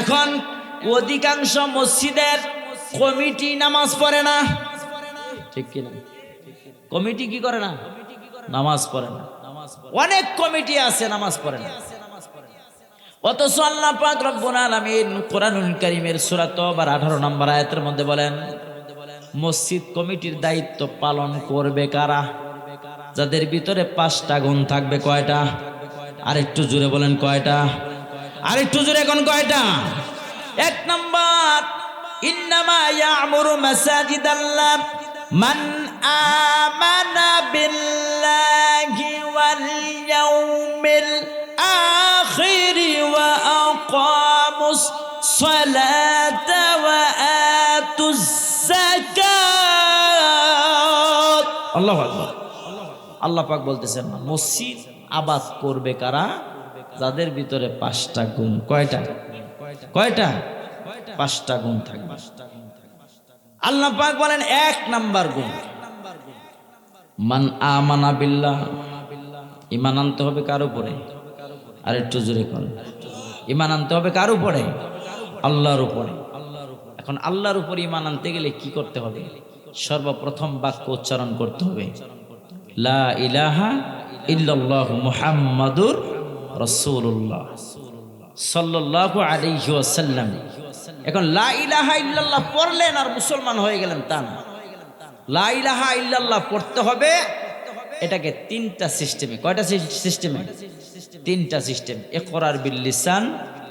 এখন অধিকাংশ মসজিদের কমিটি নামাজ পড়ে না। ঠিক কিনা? কমিটি কি করে না? নামাজ পড়ে না। অনেক কমিটি আছে, নামাজ পড়ে না। অথচ আল্লাহ পাক রব্বুল আলামিন কোরআনুল কারীমের সূরা তওবার 18 নম্বর আয়াতের মধ্যে বলেন, মসজিদ কমিটির দায়িত্ব পালন করবে কারা? যাদের ভিতরে পাঁচটা গুণ থাকবে কয়টা? আর একটু জোরে বলেন কয়টা? আর একটু জোরে এখন কয়টা? এক নম্বর, ইন্নামা ইয়ামুরু মাসাজিদাল্লাহ মান আমানা বিল্লাহি ওয়াল ইয়াউমিল আখির ওয়া আকামুস ওয়া আতুজ যাকাত। আল্লাহু আকবার। আল্লাহ পাক বলতেছেন, মসজিদ আবাদ করবে কারা? যাদের ভিতরে পাঁচটা গুণ, কয়টা? কয়টা? পাঁচটা গুণ থাকবে। আল্লাহ পাক বলেন এক নাম্বার গুণ। মান আমানা বিল্লাহ ইমান আনতে হবে কার উপরে? আর একটু জোরে কর ইমান আনতে হবে কার উপরে? আল্লাহর উপরে। এখন আল্লাহর উপরে ইমান আনতে গেলে কি করতে হবে? সর্বপ্রথম বাক্য উচ্চারণ করতে হবে। লা ইলাহা ইল্লাল্লাহ মুহাম্মাদুর রাসূলুল্লাহ সাল্লাল্লাহু আলাইহি ওয়াসাল্লাম। এখন লা ইলাহা ইল্লাল্লাহ পড়লেন আর মুসলমান হয়ে গেলেন তা না। লা ইলাহা ইল্লাল্লাহ পড়তে হবে, এটাকে তিনটা সিস্টেমে, কয়টা সিস্টেমে? তিনটা সিস্টেম, ইকরার বিল লিসান,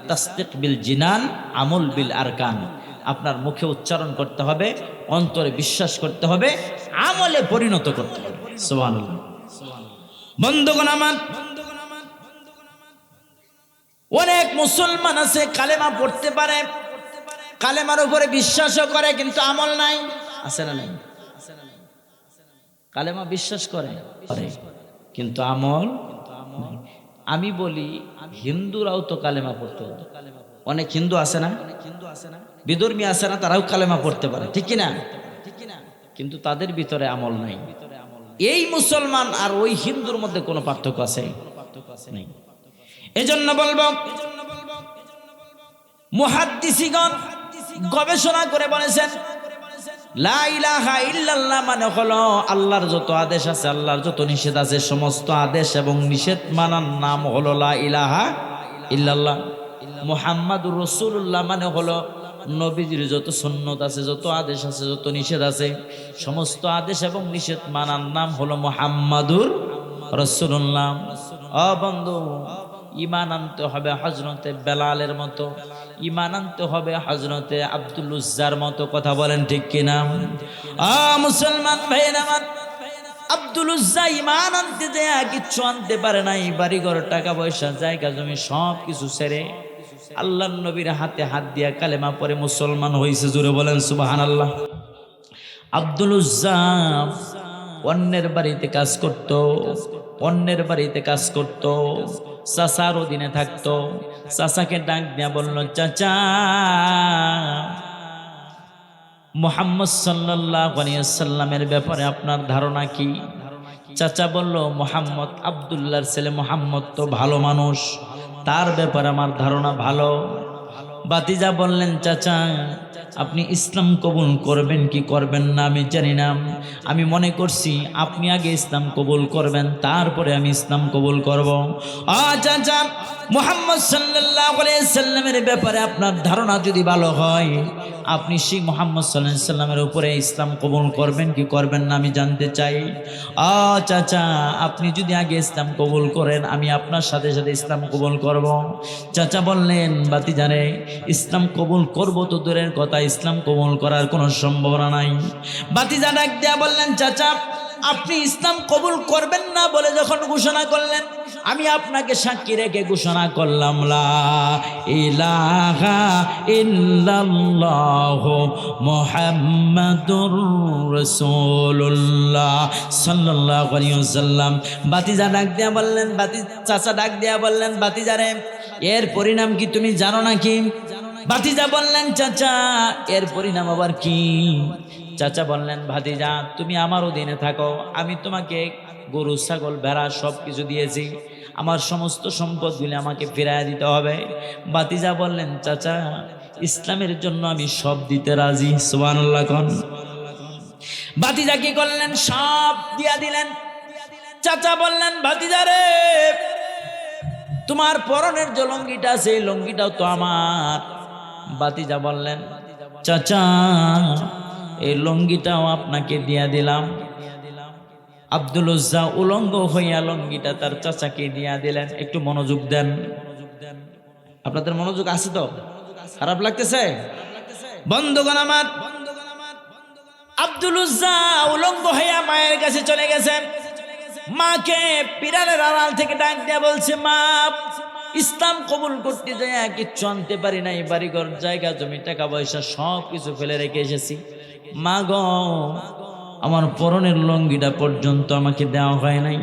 তাসদিক বিল জিনান, আমল বিল আরকান। আপনার মুখে উচ্চারণ করতে হবে, অন্তরে বিশ্বাস করতে হবে, আমলে পরিণত করতে হবে। সুবহানাল্লাহ। বন্ধুগণ আমার অনেক মুসলমান আছে, কালেমা পড়তে পারে, কালেমার উপরে বিশ্বাসও করে, কিন্তু আমল নাই। আছে না নাই? কালেমা বিশ্বাস করে কিন্তু আমল আমি বলি, হিন্দুরাও তো কালেমা পড়তে। অনেক হিন্দু আছে না? হিন্দু আছে না বিধর্মী আছে না, তারাও কালেমা পড়তে পারে, ঠিক কিনা? কিন্তু তাদের ভিতরে আমল নাই। এই মুসলমান আর ওই হিন্দুর মধ্যে কোনো পার্থক্য আছে? নেই। এজন্য বলব, মুহাদ্দিসিগণ গবেষণা করে বলেছেন মানে হলো আল্লাহর যত আদেশ আছে, আল্লাহর যত নিষেধ আছে, সমস্ত আদেশ এবং নিষেধ মানার নাম হলো লা ইলাহা ইল্লাল্লাহ। মুহাম্মাদুর রাসূলুল্লাহ মানে হলো নবীজির যত সুন্নত আছে, যত আদেশ আছে, যত নিষেধ আছে, সমস্ত আদেশ এবং নিষেধ মানার নাম হলো মুহাম্মাদুর রাসূলুল্লাহ। অ বন্ধু ইমান আনতে হবে হজরতে বেলালের মতো। ইমান আনতে হবে হজরতে আব্দুল উজ্জার মতো, কথা বলেন ঠিক কিনা? মুসলমান ভাই আমার আব্দুল উজ্জা ইমান আনতে দেয়া কিচ্ছু আনতে পারে নাই বাড়ি ঘর টাকা পয়সা, জায়গা, জমি, সব কিছু ছেড়ে আল্লাহ নবীর হাতে হাত দিয়া কালেমা পরে মুসলমান হয়েছে জুড়ে বলেন সুবাহান আল্লাহ আব্দুল উজ্জা অন্যের বাড়িতে কাজ করত, অন্যের বাড়িতে কাজ করত চাচার অধীনে থাকতো। চাচাকে ডাক দিয়া বলল, চাচা, মোহাম্মদ সাল্লামের ব্যাপারে আপনার ধারণা কি? চাচা বলল, মোহাম্মদ আবদুল্লাহর ছেলে মোহাম্মদ তো ভালো মানুষ। তার ব্যাপারে আমার ধারণা ভালো। বাতিজা বললেন, চাচা আপনি ইসলাম কবুল করবেন কি করবেন না আমি জানি না। আমি মনে করছি আপনি আগে ইসলাম কবুল করবেন, তারপরে আমি ইসলাম কবুল করব। আচ্ছা মোহাম্মদ সাল্লাহ সাল্লামের ব্যাপারে আপনার ধারণা যদি ভালো হয় আপনি সেই মোহাম্মদ সাল্লাহ সাল্লামের উপরে ইসলাম কবুল করবেন কি করবেন না আমি জানতে চাই। আ, চাচা, আপনি যদি আগে ইসলাম কবুল করেন, আমি আপনার সাথে সাথে ইসলাম কবুল করব। চাচা বললেন বাতি জানে ইসলাম কবুল করব তো দূরের কথা, ইসলাম কবুল করার কোনো সম্ভাবনা নাই। বাতিজা ডাক দেয়া বললেন, চাচা, আপনি ইসলাম কবুল করবেন না বলে যখন ঘোষণা করলেন, আমি আপনাকে সাক্ষী রেখে ঘোষণা করলাম মুহাম্মাদুর বাতিজা ডাক দেয়া বললেন বাতি চাচা ডাক দেয়া বললেন বাতিজারে এর পরিণাম কি তুমি জানো নাকি? বাতিজা বললেন, চাচা, এর পরিণাম আবার কি? চাচা বললেন, ভাতিজা, তুমি আমার অধীনে থাকো, আমি তোমাকে গরু, ছাগল, ভেড়া সব কিছু দিয়েছি। আমার সমস্ত সম্পদগুলি আমাকে ফিরাইয়া দিতে হবে। বাতিজা বললেন, চাচা, ইসলামের জন্য আমি সব দিতে রাজি। সুবহানাল্লাহ কোন। ভাতিজা কি করলেন? সব দিয়া দিলেন। চাচা বললেন, ভাতিজা রে, তোমার পরনের যে লঙ্গিটা এই লঙ্গিটাও তো আমার। বাতিজা বললেন, চাচা এই লঙ্গিটাও আপনাকে দিয়া দিলাম। আব্দুল উজ্জা উলঙ্গ হইয়া লঙ্গিটা তার চাচাকে দিয়া দিলেন। একটু মনোযোগ দেন। আপনাদের মনোযোগ আছে তো? খারাপ লাগতেছে? বন্ধুগণ আমার, আব্দুল উজ্জা উলঙ্গ হইয়া মায়ের কাছে চলে গেছেন। মাকে পিরালের আড়াল থেকে ডাক দিয়া বলছে, মা, ইসলাম কবুল করতে যায় কিচ্ছু আনতে পারি নাই। বাড়িঘর, জায়গা, জমি, টাকা পয়সা সব কিছু ফেলে রেখে এসেছি। মা গো আমার পরনের লঙ্গিটা পর্যন্ত আমাকে দেওয়া হয় নাই।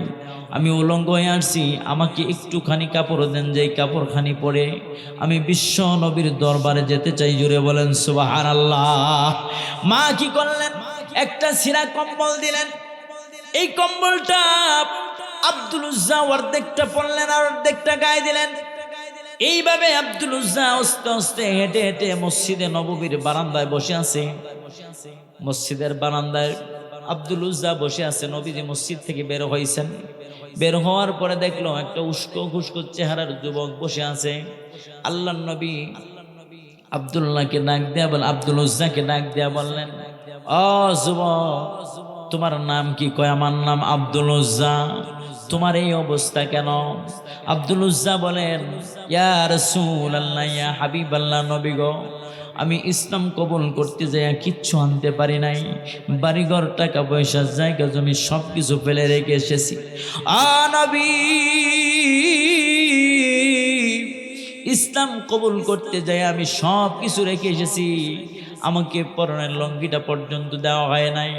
আমি উলঙ্গ হয়ে আসছি, আমাকে একটুখানি কাপড় দেন যে কাপড়খানি পরে। আমি বিশ্ব নবীর দরবারে যেতে চাই জুড়ে বলেন সুবাহান আল্লাহ মা কি করলেন? একটা সিরা কম্বল দিলেন। এই কম্বলটা আব্দুল উজ্জা অর্ধেকটা পড়লেন আর অর্ধেকটা গায়ে দিলেন। এইভাবে আব্দুল উজ্জা আস্তে আস্তে হেঁটে হেঁটে মসজিদে নববীর বারান্দায় বসে আছে। মসজিদের বারান্দায় আব্দুল উজ্জা বসে আছে, নবীজি মসজিদ থেকে বের হয়েছেন। বের হওয়ার পরে দেখল একটা উস্কো খুস্কো চেহারার যুবক বসে আছে। আল্লাহ নবী আবদুল্লাহকে ডাক দেয়া বল, আব্দুল উজ্জাকে ডাক দেয়া বললেন, অ যুবক, তোমার নাম কি? কয়, আমার নাম আব্দুল উজ্জা। তোমার এই অবস্থা কেন? আব্দুল উজ্জা বলেন, ইয়া রসুল আল্লাহ ইয়া হাবিব আল্লাহ নবী গো, আমি ইসলাম কবুল করতে যাই কিচ্ছু আনতে পারি নাই। বাড়িঘর, টাকা পয়সা, জায়গা, জমি সব কিছু ফেলে রেখে এসেছি। আ নবী, ইসলাম কবুল করতে যাই আমি সব কিছু রেখে এসেছি। আমাকে পরনের লঙ্গিটা পর্যন্ত দেওয়া হয় নাই।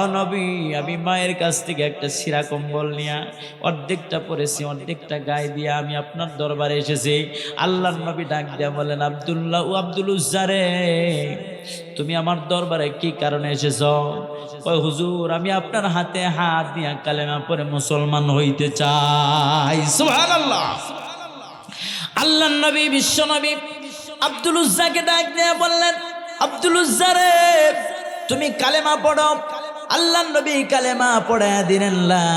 অনবী আমি মায়ের কাছ থেকে একটা সিরা কম্বল নিয়ে অর্ধেকটা পরেছি, অর্ধেকটা গায়ে দিয়ে আমি আপনার দরবারে এসেছি। আল্লাহ নবী ডাক দিয়া বলেন, আবদুল্লাহ ও আব্দুল উজ্জারে তুমি আমার দরবারে কি কারণে এসেছ? কয় হুজুর, আমি আপনার হাতে হাত দিয়া কালেমা পরে মুসলমান হইতে চাই। আল্লাহ নবী, বিশ্ব নবী আব্দুল উজ্জাকে ডাক দিয়ে বললেন আব্দুল তুমি কালেমা পড়ো। আল্লাহ নবী কালেমা পড়ে দিলেন লা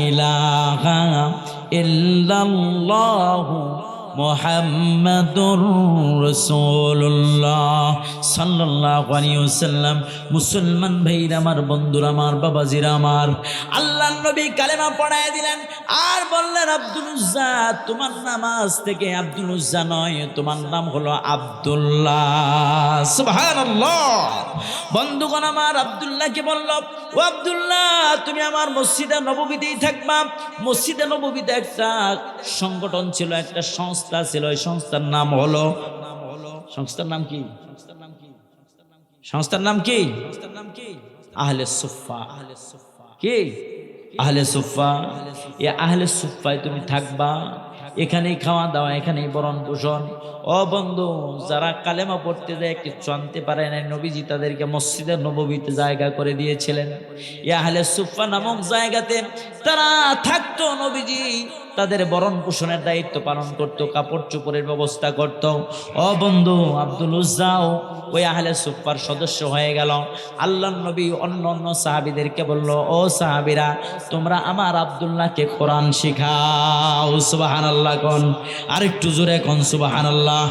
ইলাহা ইল্লাল্লাহু মোহাম্মদুর রসুল্লাহ সাল্লাহ আলিয়াল্লাম মুসলমান ভাইরা, আমার বন্ধুরা, আমার বাবাজিরা, আমার আল্লাহ নবী কালেমা পড়ায় দিলেন। আর বললেন, আব্দুল উজ্জা, তোমার নাম আজ থেকে আব্দুল উজ্জা নয়, তোমার নাম হলো আব্দুল্লাহ। বন্ধুগণ, আমার আব্দুল্লাহকে বলল, ও আব্দুল্লাহ তুমি আমার মসজিদে নববীতেই থাকবা। মসজিদে নববীতে একটা সংগঠন ছিল, একটা সংস্থা ছিল। ওই সংস্থার নাম হলো সংস্থার নাম কি? সংস্থার নাম কি? আহলে সুফা কি? আহলে সুফা এ আহলে সুফায় তুমি থাকবা। এখানেই খাওয়া দাওয়া, এখানেই বরণ পোষণ। ও বন্ধু, যারা কালেমা পড়তে যায় কিছু আনতে পারে না নবীজি তাদেরকে মসজিদের নবীতে জায়গা করে দিয়েছিলেন। ইয়াহলে সুফা নামক জায়গাতে তারা থাকতো নবীজি। তাদের বরণ পোষণের দায়িত্ব পালন করত, কাপড় চোপড়ের ব্যবস্থা করত। ও বন্ধু আব্দুল উজ্জাও, ওই আহলে সুফার সদস্য হয়ে গেল। আল্লাহ নবী অন্য অন্য সাহাবিদেরকে বলল, ও সাহাবিরা, তোমরা আমার আবদুল্লাহকে কোরআন শিখাও। সুবাহান আল্লাহ কন, আরেকটু জোরে কন সুবাহান আল্লাহ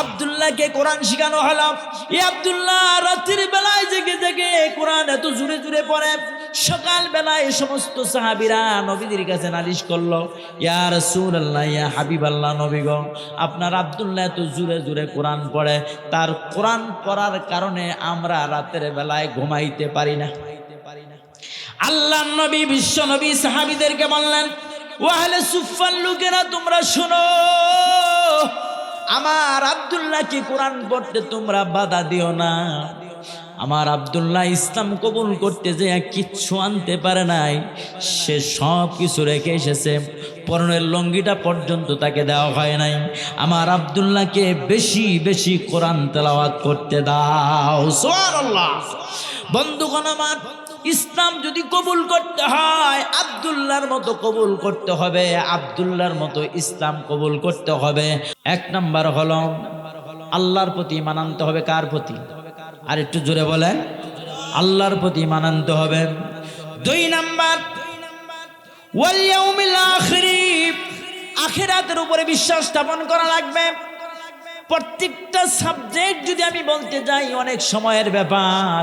আবদুল্লাহকে কোরআন শিখানো হলো। এই আবদুল্লাহ রাত্রির বেলায় জেগে জেগে কোরআন এত জুড়ে জুড়ে পড়ে। সকাল বেলায় সমস্ত সাহাবিরা নবীদের কাছে নালিশ করল ইয়ার সুর আল্লাহ ইয়া হাবিব আল্লাহ নবীগ আপনার আবদুল্লাহ তো জুড়ে জুড়ে কোরআন পড়ে, তার কোরআন পড়ার কারণে আমরা রাতের বেলায় ঘুমাইতে পারি না। আল্লাহ নবী, বিশ্ব নবী সাহাবিদেরকে বললেন ওয়াহলে সুফান লোকেরা, তোমরা শোনো, আমার আবদুল্লাহকে কোরআন পড়তে তোমরা বাধা দিও না? আমার আবদুল্লাহ ইসলাম কবুল করতে যে কিচ্ছু আনতে পারে নাই। সে সব কিছু রেখে এসেছে। পরনের লঙ্গিটা পর্যন্ত তাকে দেওয়া হয় নাই। আমার আব্দুল্লাহকে বেশি বেশি কোরআন তেলাওয়াত করতে দাও। বন্ধুগণ আমার, ইসলাম যদি কবুল করতে হয়, আব্দুল্লাহর মতো কবুল করতে হবে, আব্দুল্লাহর মতো ইসলাম কবুল করতে হবে। এক নাম্বার হলো, আল্লাহর প্রতি মানানতে হবে কার প্রতি? আর একটু জোরে বলেন, আল্লাহর প্রতি মানানতে হবে। দুই নাম্বার, ওয়াল ইয়াউমিল আখিরি উপরে বিশ্বাস স্থাপন করা লাগবে। প্রত্যেকটা সাবজেক্ট যদি আমি বলতে যাই, অনেক সময়ের ব্যাপার।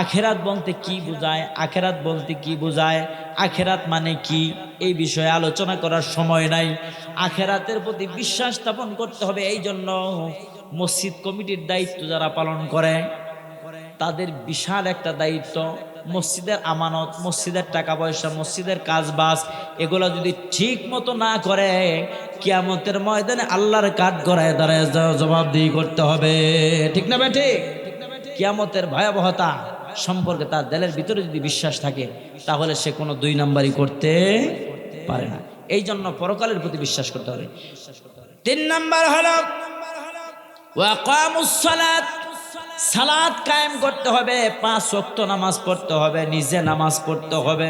আখেরাত বলতে কি বোঝায়? আখেরাত বলতে কি বোঝায়? আখেরাত মানে কি? এই বিষয়ে আলোচনা করার সময় নাই। আখেরাতের প্রতি বিশ্বাস স্থাপন করতে হবে এই জন্য মসজিদ কমিটির দায়িত্ব যারা পালন করে, তাদের বিশাল একটা দায়িত্ব। মসজিদের আমানত, মসজিদের টাকা পয়সা, মসজিদের কাজবাজ, এগুলো যদি ঠিক মতো না করে, কিয়ামতের ময়দানে আল্লাহর কাঠ গড়ায় দাঁড়ায় জবাবদিহি করতে হবে। ঠিক না ভাই কিয়ামতের ভয়াবহতা সম্পর্কে তার দেলের ভিতরে যদি বিশ্বাস থাকে, তাহলে সে কোনো দুই নাম্বারই করতে পারে না। এই জন্য পরকালের প্রতি বিশ্বাস করতে হবে। তিন নাম্বার হলো সালাত কায়েম করতে হবে, পাঁচ ওয়াক্ত নামাজ পড়তে হবে, নিজে নামাজ পড়তে হবে,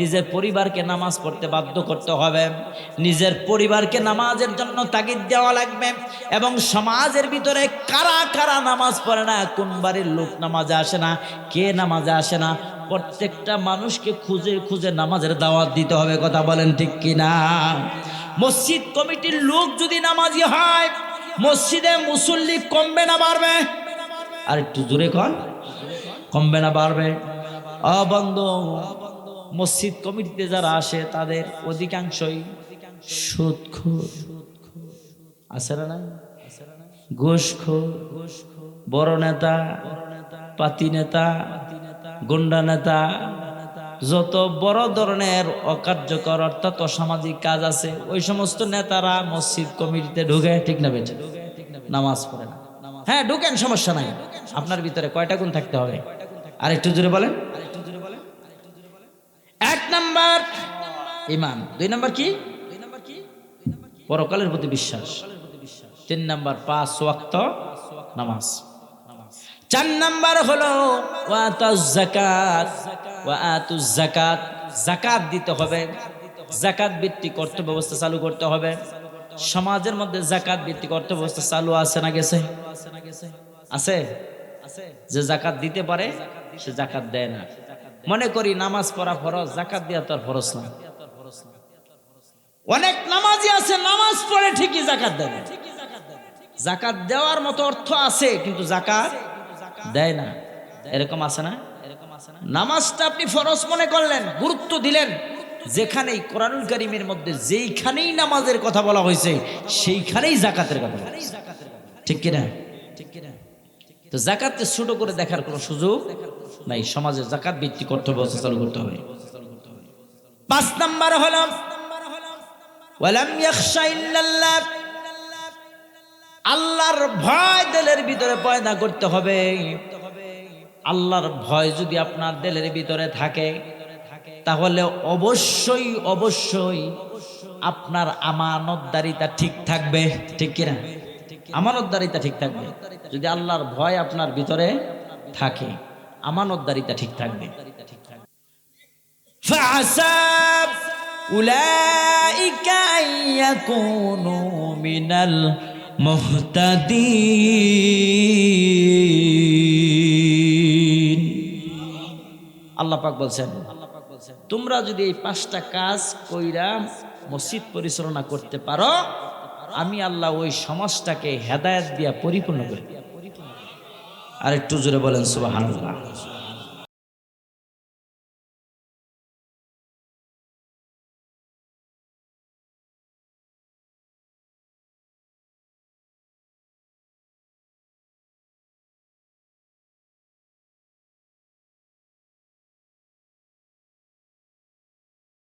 নিজের পরিবারকে নামাজ পড়তে বাধ্য করতে হবে, নিজের পরিবারকে নামাজের জন্য তাগিদ দেওয়া লাগবে, এবং সমাজের ভিতরে কারা কারা নামাজ পড়ে না, কোন বাড়ির লোক নামাজে আসে না, কে নামাজে আসে না, প্রত্যেকটা মানুষকে খুঁজে খুঁজে নামাজের দাওয়াত দিতে হবে, কথা বলেন ঠিক কিনা? মসজিদ কমিটির লোক যদি নামাজি হয় মসজিদে মুসল্লি কমবে না বাড়বে? আর একটু জোরে কর কমবে না বাড়বে। অবন্ধ মসজিদ কমিটিতে যারা আসে, তাদের অধিকাংশই সুদখোর। না বড় নেতা, পাতি নেতা, গুন্ডা নেতা যত বড় ধরনের অকার্যকর অর্থাৎ অসামাজিক কাজ আছে, ওই সমস্ত নেতারা মসজিদ কমিটিতে ঢুকে ঠিক না বেঠে। নামাজ পড়ে না। হ্যাঁ ঢুকেন, সমস্যা নাই। আপনার ভিতরে কয়টা গুণ থাকতে হবে? আর একটু জোরে বলেন। এক নাম্বার ইমান। দুই নাম্বার কি? পরকালের প্রতি বিশ্বাস। তিন নাম্বার পাঁচ ওয়াক্ত নামাজ। চার নাম্বার হলো ওয়াতাজ ওয়াতুজ জাকাত জাকাত দিতে হবে। জাকাত ভিত্তিক অর্থ ব্যবস্থা চালু করতে হবে। সমাজের মধ্যে জাকাত ভিত্তিক অর্থ ব্যবস্থা চালু আছে না গেছে? আছে? যে জাকাত দিতে পারে, সে জাকাত দেয় না। মনে করি নামাজ পড়া ফরজ জাকাত দেওয়া তার ফরজ না। অনেক নামাজি আছে, নামাজ পড়ে ঠিকই জাকাত দেয় না। জাকাত দেওয়ার মতো অর্থ আছে, কিন্তু জাকাত দেয় না। এরকম আছে না? নামাজটা আপনি ফরজ মনে করলেন, গুরুত্ব দিলেন। যেখানেই কোরআনুল করিমের মধ্যে যেইখানেই নামাজের কথা বলা হয়েছে, সেইখানেই জাকাতের কথা বলা ঠিক কিনা? ঠিক কিনা? তো জাকাতকে ছোট করে দেখার কোনো সুযোগ নাই। সমাজে জাকাত ভিত্তিক অর্থ ব্যবস্থা চালু করতে হবে। পাঁচ নাম্বার হল আল্লাহর ভয় দিলের ভিতরে পয়দা করতে হবে। আল্লাহর ভয় যদি আপনার দেলের ভিতরে থাকে, তাহলে অবশ্যই অবশ্যই আপনার আমানতদারিতা ঠিক থাকবে, ঠিক কিনা? আমানতদারিতা ঠিক থাকবে। যদি আল্লাহর ভয় আপনার ভিতরে থাকে, আমানতদারিতা ঠিক থাকবে। মিনাল মোহতাদী আল্লাহ পাক বলছেন, তোমরা যদি এই পাঁচটা কাজ কইরা মসজিদ পরিচালনা করতে পারো, আমি আল্লাহ ওই সমাজটাকে হেদায়ত দিয়া পরিপূর্ণ করে। আর একটু জোরে বলেন সুবাহ